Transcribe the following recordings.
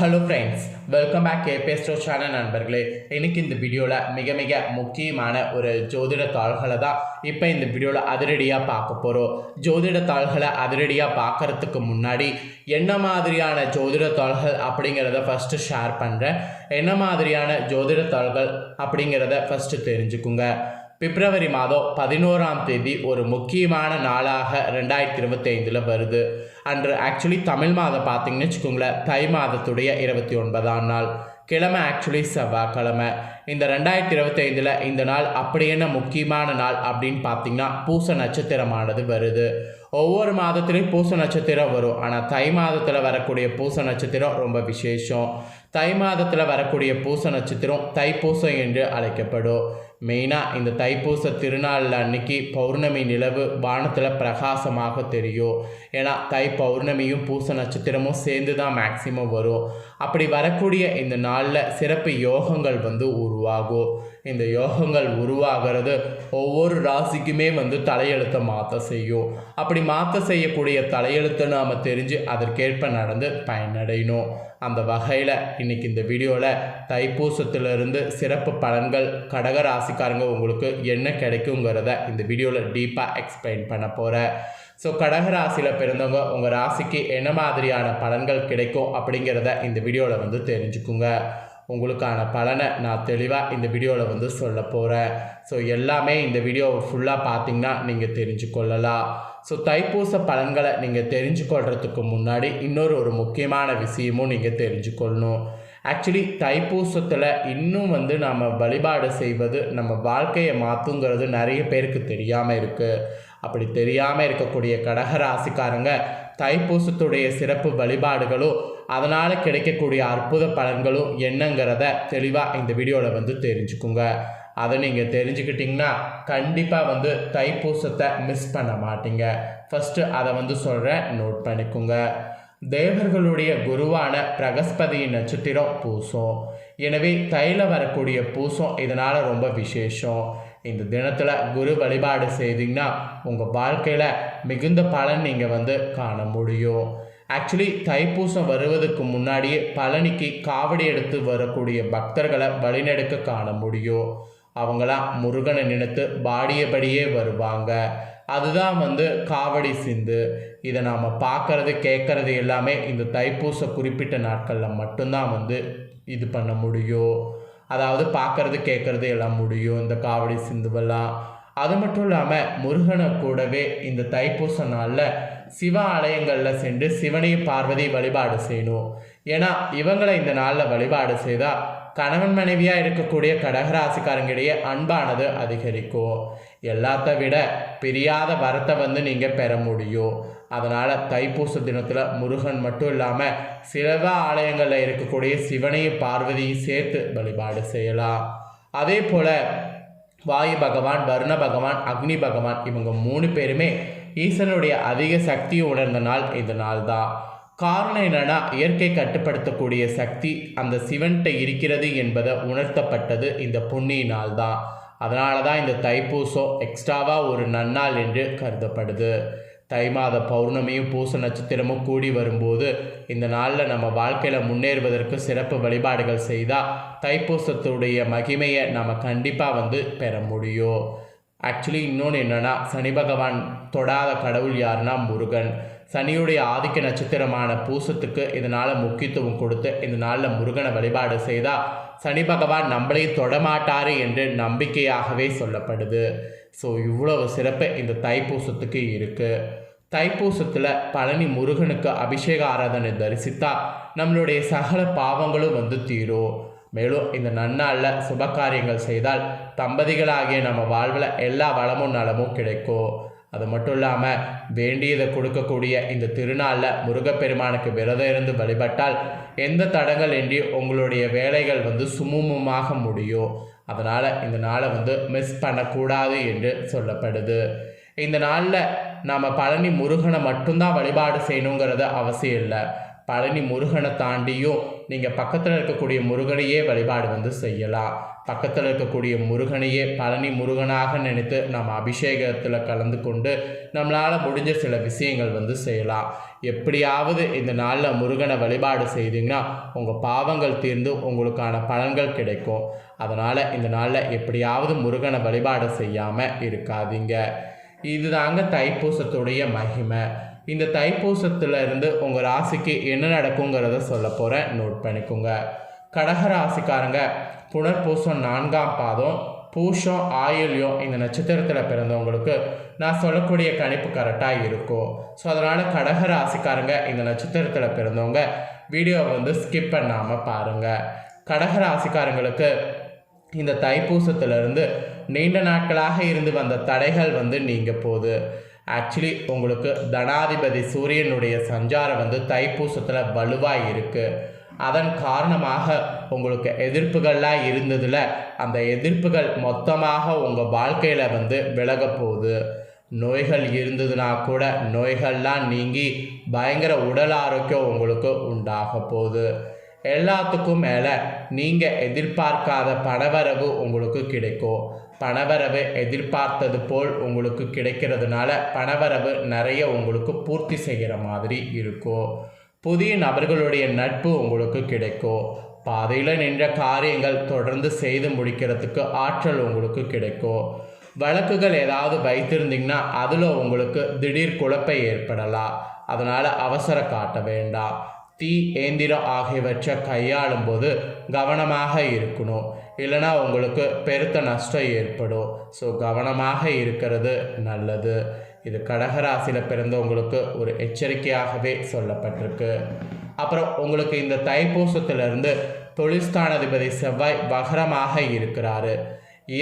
Hello friends welcome back கேபேஸ்டோ channel நண்பர்களே. இன்னைக்கு இந்த வீடியோவில் மிக மிக முக்கியமான ஒரு ஜோதிட தாள்களை தான் இப்போ இந்த வீடியோவில் அதிரடியாக பார்க்க போகிறோம் ஜோதிட தாள்களை அதிரடியாக பார்க்கறதுக்கு முன்னாடி என்ன மாதிரியான ஜோதிட தாள்கள் அப்படிங்கிறத ஃபஸ்ட்டு ஷேர் பண்ணுறேன் என்ன மாதிரியான ஜோதிட தாள்கள் அப்படிங்கிறத ஃபஸ்ட்டு தெரிஞ்சுக்குங்க. பிப்ரவரி மாதம் பதினோராம் தேதி ஒரு முக்கியமான நாளாக ரெண்டாயிரத்தி இருபத்தைந்தில் வருது. அன்று ஆக்சுவலி தமிழ் மாதம் பார்த்தீங்கன்னு வச்சுக்கோங்களேன். தை மாதத்துடைய இருபத்தி ஒன்பதாம் நாள். கிழமை ஆக்சுவலி செவ்வாய்க்கிழமை. இந்த ரெண்டாயிரத்தி இருபத்தைந்தில் இந்த நாள் அப்படி என்ன முக்கியமான நாள் அப்படின்னு பார்த்தீங்கன்னா பூச நட்சத்திரமானது வருது. ஒவ்வொரு மாதத்துலேயும் பூச நட்சத்திரம் வரும். ஆனால் தை மாதத்தில் வரக்கூடிய பூச நட்சத்திரம் ரொம்ப விசேஷம். தை மாதத்தில் வரக்கூடிய பூச நட்சத்திரம் தைப்பூசம் என்று அழைக்கப்படும். மெயினாக இந்த தைப்பூச திருநாளில் அன்னைக்கு பௌர்ணமி நிலவு வானத்தில் பிரகாசமாக தெரியும். ஏன்னா தை பௌர்ணமியும் பூச நட்சத்திரமும் சேர்ந்து தான் மேக்சிமம் வரும். அப்படி வரக்கூடிய இந்த நாளில் சிறப்பு யோகங்கள் வந்து உருவாகும். இந்த யோகங்கள் உருவாகிறது. ஒவ்வொரு ராசிக்குமே வந்து தலையெழுத்தை மாற்ற செய்யும். அப்படி மாற்ற செய்யக்கூடிய தலையெழுத்தை நாம் தெரிஞ்சு அதற்கேற்ப நடந்து பயனடையணும். அந்த வகையில் இன்றைக்கி இந்த வீடியோவில் தைப்பூசத்திலிருந்து சிறப்பு பலன்கள் கடக ராசிக்காரங்க உங்களுக்கு என்ன கிடைக்குங்கிறத இந்த வீடியோவில் டீப்பாக எக்ஸ்பிளைன் பண்ண போகிறேன் ஸோ கடக ராசியில் பிறந்தவங்க உங்கள் ராசிக்கு என்ன மாதிரியான பலன்கள் கிடைக்கும் அப்படிங்கிறத இந்த வீடியோவில் வந்து தெரிஞ்சுக்குங்க. உங்களுக்கான பலனை நான் தெளிவாக இந்த வீடியோவில் வந்து சொல்ல போகிறேன் ஸோ எல்லாமே இந்த வீடியோவை ஃபுல்லாக பார்த்தீங்கன்னா நீங்கள் தெரிஞ்சுக்கொள்ளலாம். ஸோ தைப்பூச பலன்களை நீங்கள் தெரிஞ்சுக்கொள்கிறதுக்கு முன்னாடி இன்னொரு ஒரு முக்கியமான விஷயமும் நீங்கள் தெரிஞ்சுக்கொள்ளணும். ஆக்சுவலி தைப்பூசத்தில் இன்னும் வந்து நம்ம வழிபாடு செய்வது நம்ம வாழ்க்கையை மாற்றுங்கிறது நிறைய பேருக்கு தெரியாமல் இருக்குது அப்படி தெரியாமல் இருக்கக்கூடிய கடகராசிக்காரங்க தைப்பூசத்துடைய சிறப்பு வழிபாடுகளும் அதனால் கிடைக்கக்கூடிய அற்புத பலன்களும் என்னங்கிறத தெளிவாக இந்த வீடியோவில் வந்து தெரிஞ்சுக்குங்க. அதை நீங்கள் தெரிஞ்சுக்கிட்டிங்கன்னா கண்டிப்பாக வந்து தைப்பூசத்தை மிஸ் பண்ண மாட்டீங்க. ஃபஸ்ட்டு அதை வந்து சொல்கிறேன் நோட் பண்ணிக்கோங்க. தேவர்களுடைய குருவான பிரகஸ்பதியின் நட்சத்திரம் பூசம். எனவே தைல வரக்கூடிய பூசம் இதனால் ரொம்ப விசேஷம். இந்த தினத்தில் குரு வழிபாடு செய்தீங்கன்னா உங்கள் வாழ்க்கையில் மிகுந்த பலன் நீங்கள் வந்து காண முடியும். ஆக்சுவலி தைப்பூசம் வருவதற்கு முன்னாடியே பழனிக்கு காவடி எடுத்து வரக்கூடிய பக்தர்களை வழிநெடுக்க காண முடியும். அவங்களாம் முருகனை நினைத்து பாடியபடியே வருவாங்க. அதுதான் வந்து காவடி சிந்து. இதை நாம் பார்க்கறது கேட்குறது எல்லாமே இந்த தைப்பூச குறிப்பிட்ட நாட்களில் மட்டும்தான் வந்து இது பண்ண முடியும். அதாவது பார்க்கறது கேட்குறது எல்லாம் முடியும் இந்த காவடி சிந்துவெல்லாம். அது மட்டும் இல்லாமல் முருகனை கூடவே இந்த தைப்பூச நாளில் சிவ ஆலயங்களில் சென்று சிவனையும் பார்வதி வழிபாடு செய்யணும். ஏன்னா இவங்களை இந்த நாளில் வழிபாடு செய்தால் கணவன் மனைவியாக இருக்கக்கூடிய கடகராசிக்காரங்கிடையே அன்பானது அதிகரிக்கும். எல்லாத்த விட பிரியாத வரத்தை வந்து நீங்கள் பெற முடியும். அதனால் தைப்பூச தினத்தில் முருகன் மட்டும் இல்லாமல் சிலவ ஆலயங்களில் இருக்கக்கூடிய சிவனையும் பார்வதியும் சேர்த்து வழிபாடு செய்யலாம். அதே போல் வாயு பகவான் வருண பகவான் அக்னி பகவான் இவங்க மூணு பேருமே ஈசனுடைய அதிக சக்தியை உணர்ந்த நாள் இந்த நாள் தான். காரணம் என்னென்னா இயற்கை கட்டுப்படுத்தக்கூடிய சக்தி அந்த சிவன்கிட்ட இருக்கிறது என்பதை உணர்த்தப்பட்டது இந்த புண்ணிய நாள் தான். அதனால தான் இந்த தைப்பூசம் எக்ஸ்ட்ராவாக ஒரு நன்னாள் என்று கருதப்படுது. தை மாத பௌர்ணமியும் பூச நட்சத்திரமும் கூடி வரும்போது இந்த நாளில் நம்ம வாழ்க்கையில் முன்னேறுவதற்கு சிறப்பு வழிபாடுகள் செய்தால் தைப்பூசத்துடைய மகிமையை நம்ம கண்டிப்பாக வந்து பெற முடியும். ஆக்சுவலி இன்னொன்று என்னென்னா சனி பகவான் தொடாத கடவுள் யாருன்னா முருகன். சனியுடைய ஆதிக்க நட்சத்திரமான பூசத்துக்கு இதனால் முக்கியத்துவம் கொடுத்து இந்த நாளில் முருகனை வழிபாடு செய்தால் சனி பகவான் நம்மளையும் தொடமாட்டார் என்று நம்பிக்கையாகவே சொல்லப்படுது. ஸோ இவ்வளவு சிறப்பு இந்த தைப்பூசத்துக்கு இருக்குது தைப்பூசத்தில் பழனி முருகனுக்கு அபிஷேக ஆராதனை தரிசித்தா நம்மளுடைய சகல பாவங்களும் வந்து தீரும். மேலும் இந்த நன்னாளில் சுப காரியங்கள் செய்தால் தம்பதிகளாகிய நம்ம வாழ்வில் எல்லா வளமும் நலமும் கிடைக்கும். அது மட்டும் இல்லாமல் வேண்டியதை கொடுக்கக்கூடிய இந்த திருநாளில் முருகப்பெருமானுக்கு விரதம் இருந்து வழிபட்டால் எந்த தடங்கள் இன்றி உங்களுடைய வேலைகள் வந்து சுமூகமாக முடியும் அதனால் இந்த நாளை வந்து மிஸ் பண்ணக்கூடாது என்று சொல்லப்படுது. இந்த நாளில் நாம் பழனி முருகனை மட்டும்தான் வழிபாடு செய்யணுங்கிறது அவசியம் இல்லை. பழனி முருகனை தாண்டியும் நீங்கள் பக்கத்தில் இருக்கக்கூடிய முருகனையே வழிபாடு வந்து செய்யலாம். பக்கத்தில் இருக்கக்கூடிய முருகனையே பழனி முருகனாக நினைத்து நம்ம அபிஷேகத்தில் கலந்து கொண்டு நம்மளால் முடிஞ்ச சில விஷயங்கள் வந்து செய்யலாம். எப்படியாவது இந்த நாளில் முருகனை வழிபாடு செய்தீங்கன்னா உங்கள் பாவங்கள் தீர்ந்து உங்களுக்கான பலன்கள் கிடைக்கும். அதனால் இந்த நாளில் எப்படியாவது முருகனை வழிபாடு செய்யாமல் இருக்காதீங்க. இதுதாங்க தைப்பூசத்துடைய மகிமை. இந்த தைப்பூசத்தில் இருந்து உங்கள் ராசிக்கு என்ன நடக்குங்கிறத சொல்ல போகிறேன் நோட் பண்ணிக்கோங்க. கடக ராசிக்காரங்க புனர்பூசம் நான்காம் பாதம் பூஷம் ஆயுள்யம் இந்த நட்சத்திரத்தில் பிறந்தவங்களுக்கு நான் சொல்லக்கூடிய கணிப்பு கரெக்டாக இருக்கும். ஸோ அதனால் கடக ராசிக்காரங்க இந்த நட்சத்திரத்தில் பிறந்தவங்க வீடியோவை வந்து ஸ்கிப் பண்ணாமல் பாருங்கள் கடக ராசிக்காரங்களுக்கு இந்த தைப்பூசத்திலிருந்து நீண்ட நாட்களாக இருந்து வந்த தடைகள் வந்து நீங்க போகுது. ஆக்சுவலி உங்களுக்கு தனாதிபதி சூரியனுடைய சஞ்சாரம் வந்து தைப்பூசத்தில் வலுவாக இருக்குது அதன் காரணமாக உங்களுக்கு எதிர்ப்புகள்லாம் இருந்ததில் அந்த எதிர்ப்புகள் மொத்தமாக உங்கள் வாழ்க்கையில் வந்து விலக போகுது. நோய்கள் இருந்ததுன்னா கூட நோய்கள்லாம் நீங்கி பயங்கர உடல் ஆரோக்கியம் உங்களுக்கு உண்டாக போகுது. எல்லாத்துக்கும் மேலே நீங்கள் எதிர்பார்க்காத பணவரவு உங்களுக்கு கிடைக்கும். பணவரவு எதிர்பார்த்தது போல் உங்களுக்கு கிடைக்கிறதுனால பணவரவு நிறைய உங்களுக்கு பூர்த்தி செய்கிற மாதிரி இருக்கும். புதிய நபர்களுடைய நட்பு உங்களுக்கு கிடைக்கும். பாதையில் நின்ற காரியங்கள் தொடர்ந்து செய்து முடிக்கிறதுக்கு ஆற்றல் உங்களுக்கு கிடைக்கும். வழக்குகள் ஏதாவது வைத்திருந்தீங்கன்னா அதில் உங்களுக்கு திடீர் குழப்பை ஏற்படலாம். அதனால் அவசர காட்ட வேண்டாம். தீ ஏந்திரம் ஆகியவற்றை கையாளும் போது கவனமாக இருக்கணும். இல்லைனா உங்களுக்கு பெருத்த நஷ்டம் ஏற்படும். ஸோ கவனமாக இருக்கிறது நல்லது. இது கடகராசியில் பிறந்தவங்களுக்கு ஒரு எச்சரிக்கையாகவே சொல்லப்பட்டிருக்கு. அப்புறம் உங்களுக்கு இந்த தைப்பூசத்திலிருந்து தொழில்ஸ்தானாதிபதி செவ்வாய் வகரமாக இருக்கிறாரு.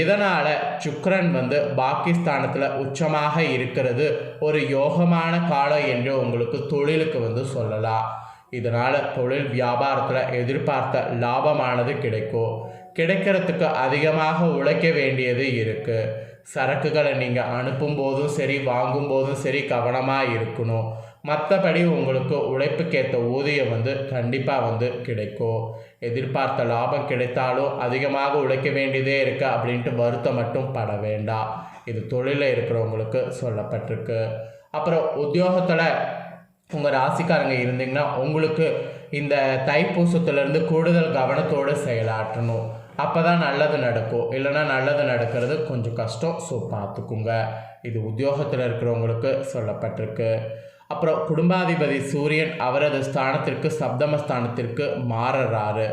இதனால் சுக்ரன் வந்து பாகிஸ்தானத்தில் உச்சமாக இருக்கிறது ஒரு யோகமான காலம் என்று உங்களுக்கு தொழிலுக்கு வந்து சொல்லலாம். இதனால் தொழில் வியாபாரத்தில் எதிர்பார்த்த லாபமானது கிடைக்கும் கிடைக்கிறதுக்கு அதிகமாக உழைக்க வேண்டியது இருக்குது சரக்குகளை நீங்கள் அனுப்பும் போதும் சரி வாங்கும் போதும் சரி கவனமாக இருக்கணும். மற்றபடி உங்களுக்கு உழைப்புக்கேற்ற ஊதியம் வந்து கண்டிப்பாக வந்து கிடைக்கும் எதிர்பார்த்த லாபம் கிடைத்தாலும் அதிகமாக உழைக்க வேண்டியதே இருக்கு அப்படின்ட்டு வருத்தம் மட்டும் பட வேண்டாம். இது தொழிலில் இருக்கிறவங்களுக்கு சொல்லப்பட்டிருக்கு. அப்புறம் உத்தியோகத்தில் உங்கள் ராசிக்காரங்க இருந்தீங்கன்னா உங்களுக்கு இந்த தைப்பூசத்துலேருந்து கூடுதல் கவனத்தோடு செயலாற்றணும். அப்போ தான் நல்லது நடக்கும். இல்லைன்னா நல்லது நடக்கிறது கொஞ்சம் கஷ்டம். ஸோ பார்த்துக்குங்க. இது உத்தியோகத்தில் இருக்கிறவங்களுக்கு சொல்லப்பட்டிருக்கு. அப்புறம் குடும்பாதிபதி சூரியன் அவரது ஸ்தானத்திற்கு சப்தமஸ்தானத்திற்கு மாறுறாரு.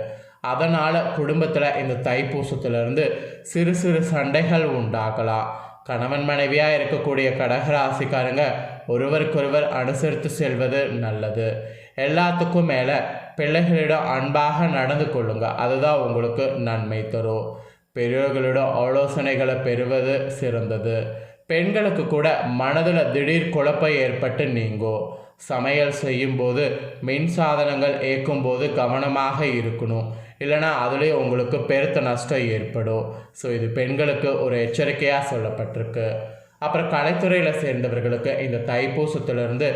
அதனால் குடும்பத்தில் இந்த தைப்பூசத்துலேருந்து சிறு சிறு சண்டைகள் உண்டாகலாம். கணவன் மனைவியாக இருக்கக்கூடிய கடகராசிக்காரங்க ஒருவருக்கொருவர் அனுசரித்து செல்வது நல்லது. எல்லாத்துக்கும் மேலே பிள்ளைகளிடம் அன்பாக நடந்து கொள்ளுங்க. அதுதான் உங்களுக்கு நன்மை தரும். பெரியவர்களிடம் ஆலோசனைகளை பெறுவது சிறந்தது. பெண்களுக்கு கூட மனதில் திடீர் குழப்பம் ஏற்பட்டு நீங்கும் சமையல் செய்யும்போது மின் சாதனங்கள் இயக்கும்போது கவனமாக இருக்கணும். இல்லைனா அதுலேயே உங்களுக்கு பெருத்த நஷ்டம் ஏற்படும். ஸோ இது பெண்களுக்கு ஒரு எச்சரிக்கையாக சொல்லப்பட்டிருக்கு. அப்புறம் கலைத்துறையில் சேர்ந்தவர்களுக்கு இந்த தைப்பூசத்திலிருந்து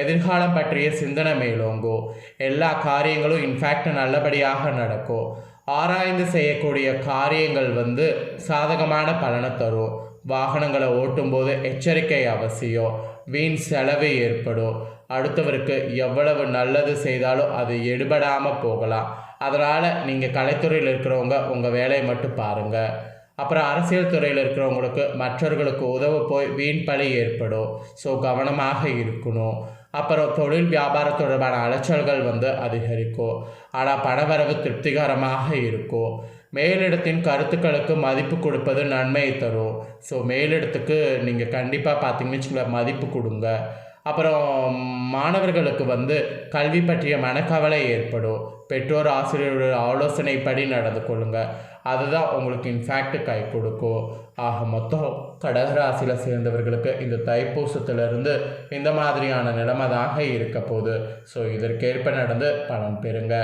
எதிர்காலம் பற்றிய சிந்தனை மேலோங்கும் எல்லா காரியங்களும் இன்ஃபேக்ட் நல்லபடியாக நடக்கும் ஆராய்ந்து செய்யக்கூடிய காரியங்கள் வந்து சாதகமான பலனை தரும் வாகனங்களை ஓட்டும்போது எச்சரிக்கை அவசியம். வீண் செலவு ஏற்படும். அடுத்தவருக்கு எவ்வளவு நல்லது செய்தாலும் அது எடுபடாமல் போகலாம். அதனால் நீங்கள் கலைத்துறையில் இருக்கிறவங்க உங்கள் வேலையை மட்டும் பாருங்கள் அப்புறம் அரசியல் துறையில் இருக்கிறவங்களுக்கு மற்றவர்களுக்கு உதவ போய் வீண் பழி ஏற்படும். ஸோ கவனமாக இருக்கணும். அப்புறம் தொழில் வியாபாரம் தொடர்பான அலைச்சல்கள் வந்து அதிகரிக்கும். ஆனால் பணவரவு திருப்திகரமாக இருக்கும். மேலிடத்தின் கருத்துக்களுக்கு மதிப்பு கொடுப்பது நன்மையை தரும். ஸோ மேலிடத்துக்கு நீங்கள் கண்டிப்பாக பார்த்தீங்கன்னு வச்சுக்கோங்களேன் மதிப்பு கொடுங்க. அப்புறம் மாணவர்களுக்கு வந்து கல்வி பற்றிய மனக்கவலை ஏற்படும். பெற்றோர் ஆசிரியரோட ஆலோசனைப்படி நடந்து கொள்ளுங்கள் அதுதான் உங்களுக்கு இன்ஃபேக்ட் கை கொடுக்கும். ஆக மொத்தம் கடகராசியில் சேர்ந்தவர்களுக்கு இந்த தைப்பூசத்திலிருந்து இந்த மாதிரியான நிலைமை தாங்க இருக்க போகுது. ஸோ இதற்கேற்ப நடந்து பலன் பெறுங்க.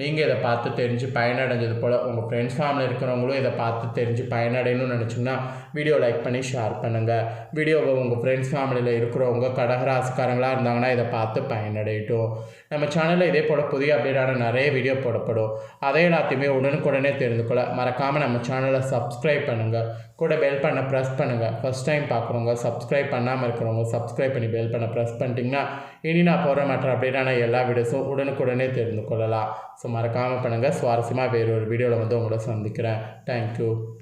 நீங்கள் இதை பார்த்து தெரிஞ்சு பயனடைஞ்சது போல் உங்கள் ஃப்ரெண்ட்ஸ் ஃபேமிலி இருக்கிறவங்களும் இதை பார்த்து தெரிஞ்சு பயனடையணும்னு நினச்சிங்கன்னா வீடியோ லைக் பண்ணி ஷேர் பண்ணுங்கள் வீடியோவை உங்கள் ஃப்ரெண்ட்ஸ் ஃபேமிலியில் இருக்கிறவங்க கடகராசிக்காரங்களாக இருந்தாங்கன்னா இதை பார்த்து பயனடையட்டும். நம்ம சேனலில் இதே போல் புதிய அப்டேட்டான நிறைய வீடியோ போடப்படும். அதை எல்லாத்தையுமே உடனுக்குடனே தெரிந்து கொள்ள மறக்காமல் நம்ம சேனலை சப்ஸ்கிரைப் பண்ணுங்கள் கூட பெல் பண்ண ப்ரெஸ் பண்ணுங்கள் ஃபஸ்ட் டைம் பார்க்குறவங்க சப்ஸ்கிரைப் பண்ணாமல் இருக்கிறவங்க சப்ஸ்கிரைப் பண்ணி பெல் பண்ண ப்ரெஸ் பண்ணிட்டீங்கன்னா இனி நான் போகிற மற்ற அப்படின்னா எல்லா வீடியோஸும் உடனுக்குடனே தெரிந்து கொள்ளலாம். ஸோ மறக்காமல் பண்ணுங்கள் சுவாரஸ்யமாக வேறு ஒரு வீடியோவில் வந்து உங்களை சந்திக்கிறேன். தேங்க்யூ